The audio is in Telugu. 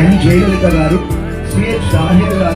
ఎన్ జయలలిత గారు సిఎస్ షాహిద్ గారు.